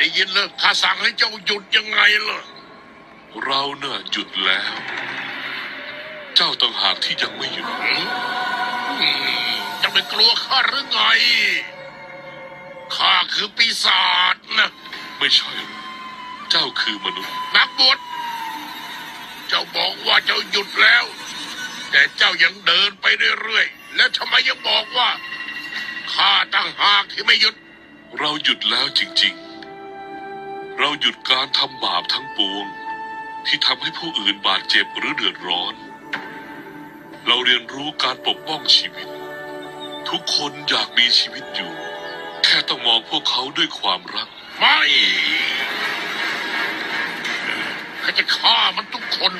เหรอข้าสั่งให้เจ้าหยุดยังไงล่ะ เราเน่ะหยุดแล้ว เจ้าต่างหากที่ยังไม่หยุดอืมจะไม่กลัวข้าหรือไง ข้าคือปีศาจนะ ไม่ใช่หรอกเจ้าคือมนุษย์ นักบวชเจ้าบอกว่าเจ้าหยุดแล้ว แต่เจ้ายังเดินไปเรื่อยๆ แล้วทำไมยังบอกว่า ข้าตั้งหากที่ไม่หยุด เราหยุดแล้วจริงๆเรา หยุดการทำบาปทั้งปวง ที่ทำให้ผู้อื่นบาดเจ็บหรือเดือดร้อน เราเรียนรู้การปกป้องชีวิต ทุกคนอยากมีชีวิตอยู่ แค่ต้องมองพวกเขาด้วยความรัก ไม่เขาจะฆ่ามันทุกคน